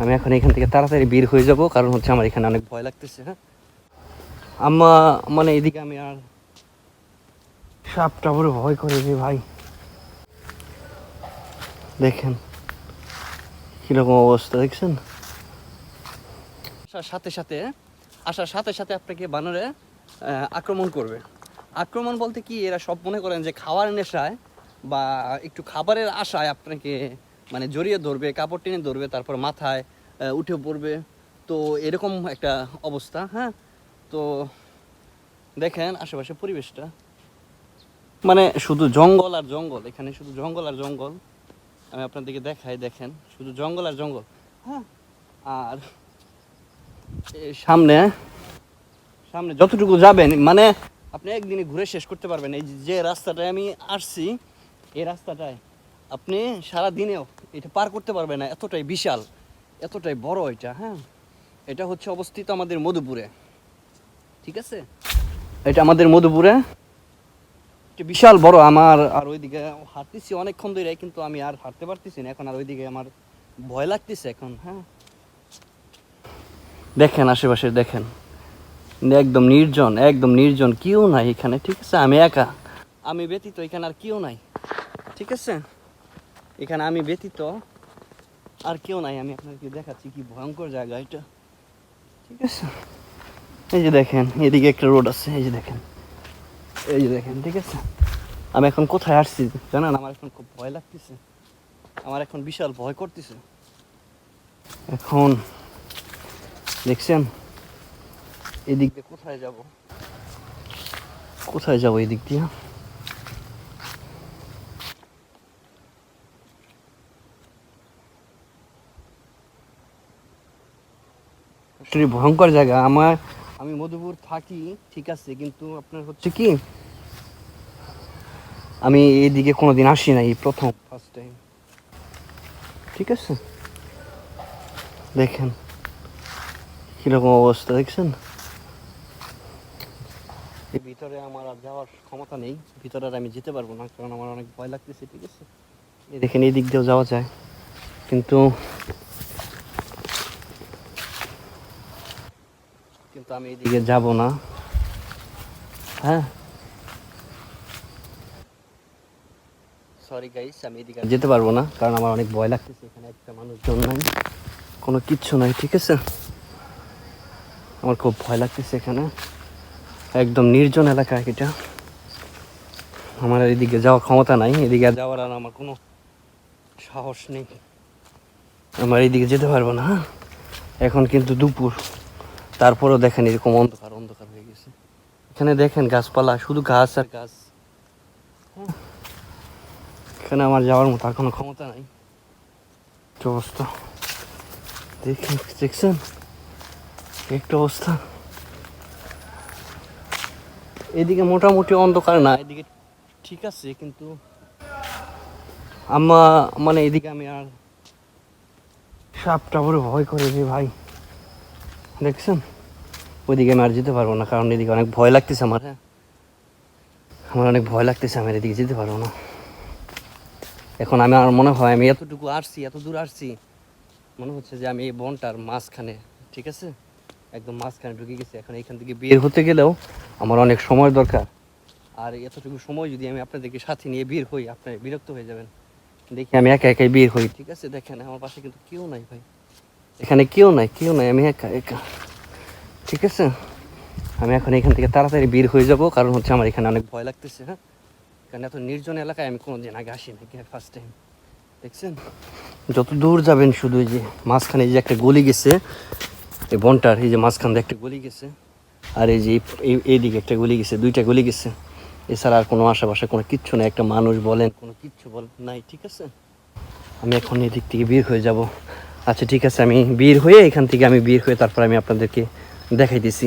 আমি এখন এখান থেকে তাড়াতাড়ি বের হয়ে যাব, কারণ হচ্ছে আমার এখানে অনেক ভয় লাগতেছে হ্যাঁ? আম্মা মানে এদিকে আমি আর সাপটা বড় ভয় করে রে ভাই। দেখেন, কীরকম অবস্থা, দেখছেন? আসার সাথে সাথে, আসার সাথে সাথে আপনাকে বানরে আক্রমণ করবে। আক্রমণ বলতে কি, এরা সব মনে করেন যে খাওয়ার নেশায় বা একটু খাবারের আশায় আপনাকে মানে জড়িয়ে ধরবে, কাপড় টেনে ধরবে, তারপর মাথায় উঠে পড়বে। তো এরকম একটা অবস্থা হ্যাঁ? তো দেখেন আশেপাশে পরিবেশটা। মানে শুধু জঙ্গল আর জঙ্গল, এখানে শুধু জঙ্গল আর জঙ্গল। আমি আপনাদেরকে দেখাই, দেখেন, শুধু জঙ্গল আর জঙ্গল হ্যাঁ? আর সামনে সামনে যতটুকু যাবেন মানে আপনি একদিনে ঘুরে শেষ করতে পারবেন। এই যে রাস্তাটায় আমি আসছি, এই রাস্তাটায় আপনি সারা দিনেও এটা পার করতে পারবেন না, এতটাই বিশাল, এতটাই বড় এটা হ্যাঁ? এটা হচ্ছে অবস্থিত আমাদের মধুপুরে, ঠিক আছে? এটা আমাদের মধুপুরে বিশাল বড়, আমার আর ওইদিকে হাঁটতেছি অনেকক্ষণ ধরে কিন্তু আমি আর হাঁটতে পারতেছি না, এখন আর ওইদিকে আমার ভয় লাগতেছে এখন হ্যাঁ? দেখেন আশেপাশে, দেখেন। একদম নির্জন একদম নির্জন, কেউ নাই এখানে, ঠিক আছে? আমি একা, আমি ব্যতীত এখানে আর কেউ নাই, ঠিক আছে? এখানে আমি ব্যতীত আর কেউ নাই, আমি আপনাকে দেখাচ্ছি কি ভয়ঙ্কর জায়গা এটা। ঠিক আছে? এই যে দেখেন, এদিকে একটা রোড আছে, এই যে দেখেন, এই যে দেখেন, ঠিক আছে? আমি এখন কোথায় আসছি জানেন? আমার এখন খুব ভয় লাগতেছে। আমার এখন বিশাল ভয় করতেছে। এখন দেখছেন? এদিক দিয়ে কোথায় যাব? কোথায় যাব এদিক দিয়ে? আসলে ভয়ঙ্কর জায়গা। আমার, আমি মধুপুর থাকি, ঠিক আছে, কিন্তু আপনার হচ্ছে কি, আমি এদিকে কোনোদিন আসি না এই প্রথম ফার্স্ট টাইম ঠিক আছে? দেখেন, কীরকম অবস্থা, দেখছেন? এই ভিতরে আমার আর যাওয়ার ক্ষমতা নেই, ভিতরে আর আমি যেতে পারব না, কারণ আমার অনেক ভয় লাগতেছে, ঠিক আছে? দেখেন, এই দিক দিয়েও যাওয়া যায়। কিন্তু কিন্তু আমি এদিকে যাব না। হ্যাঁ? সরি গাইস আমি এদিকে যেতে পারব না, কারণ আমার অনেক ভয় লাগতেছে, এখানে একটা মানুষজন নাই, কোনো কিচ্ছু নাই, ঠিক আছে? আমার খুব ভয় লাগতেছে এখানে। একদম নির্জন এলাকা এটা। আমার এদিকে যাওয়ার ক্ষমতা নাই, এদিকে যাওয়ার আর আমার কোনো সাহস নেই। আমার এদিকে যেতে পারব না হ্যাঁ? এখন কিন্তু দুপুর। তারপরেও দেখেন এরকম অন্ধকার অন্ধকার হয়ে গেছে। এখানে দেখেন গাছপালা, শুধু গাছ আর গাছ। এখানে আমার যাওয়ার মতো আর কোনো ক্ষমতা নাই। অবস্থা? দেখেন, দেখছেন? একটা অবস্থা। এদিকে মোটামুটি অন্ধকার না, এদিকে ঠিক আছে, কিন্তু আমা মানে এদিকে আমি আর সাপটা বড় ভয় করে ভাই। দেখছেন? ওইদিকে আমি আর যেতে পারব না, কারণ এদিকে অনেক ভয় লাগতেছে আমার হ্যাঁ? আমার অনেক ভয় লাগতেছে, আমি এদিকে যেতে পারব না। এখন আমি আমার মনে হয় আমি এতটুকু আসছি, এত দূর আসছি, মনে হচ্ছে যে আমি এই বনটার মাঝখানে, ঠিক আছে? একদম মাঝখানে ঢুকে গেছি, এখন এখান থেকে বের হতে গেলেও আমার অনেক সময় দরকার। আর এতটুকু সময় যদি আমি আপনাদেরকে সাথে নিয়ে বের হই, আপনার বিরক্ত হয়ে যাবেন। দেখি আমি একা একাই বের হই, ঠিক আছে? দেখেন, আমার পাশে কিন্তু কেউ নাই ভাই। এখানে কেউ নাই কেউ নাই, আমি একা একা। ঠিক আছে? আমি এখন এখান থেকে তাড়াতাড়ি বের হয়ে যাব, কারণ হচ্ছে আমার এখানে অনেক ভয় লাগতেছে হ্যাঁ? কারণ এত নির্জন এলাকায় আমি কোনোদিন আগে আসি নাকি ফার্স্ট টাইম দেখছেন? যত দূর যাবেন শুধু যে মাঝখানে যে একটা গলি গেছে, এই বনটার, এই যে মাঝখান দিয়ে একটা গলি গেছে, আর এই যে এই- এই, এইদিকে একটা গলি গেছে, দুইটা গলি গেছে। এছাড়া আর কোনো আশেপাশে কোনো কিচ্ছু নেই, একটা মানুষ বলেন, কোনো কিচ্ছু বলেন নাই, ঠিক আছে? আমি এখন এদিক থেকে বের হয়ে যাব। আচ্ছা ঠিক আছে, আমি বিয়ের হয়ে এখান থেকে আমি বিয়ের হয়ে তারপর আমি আপনাদেরকে দেখাইতেছি।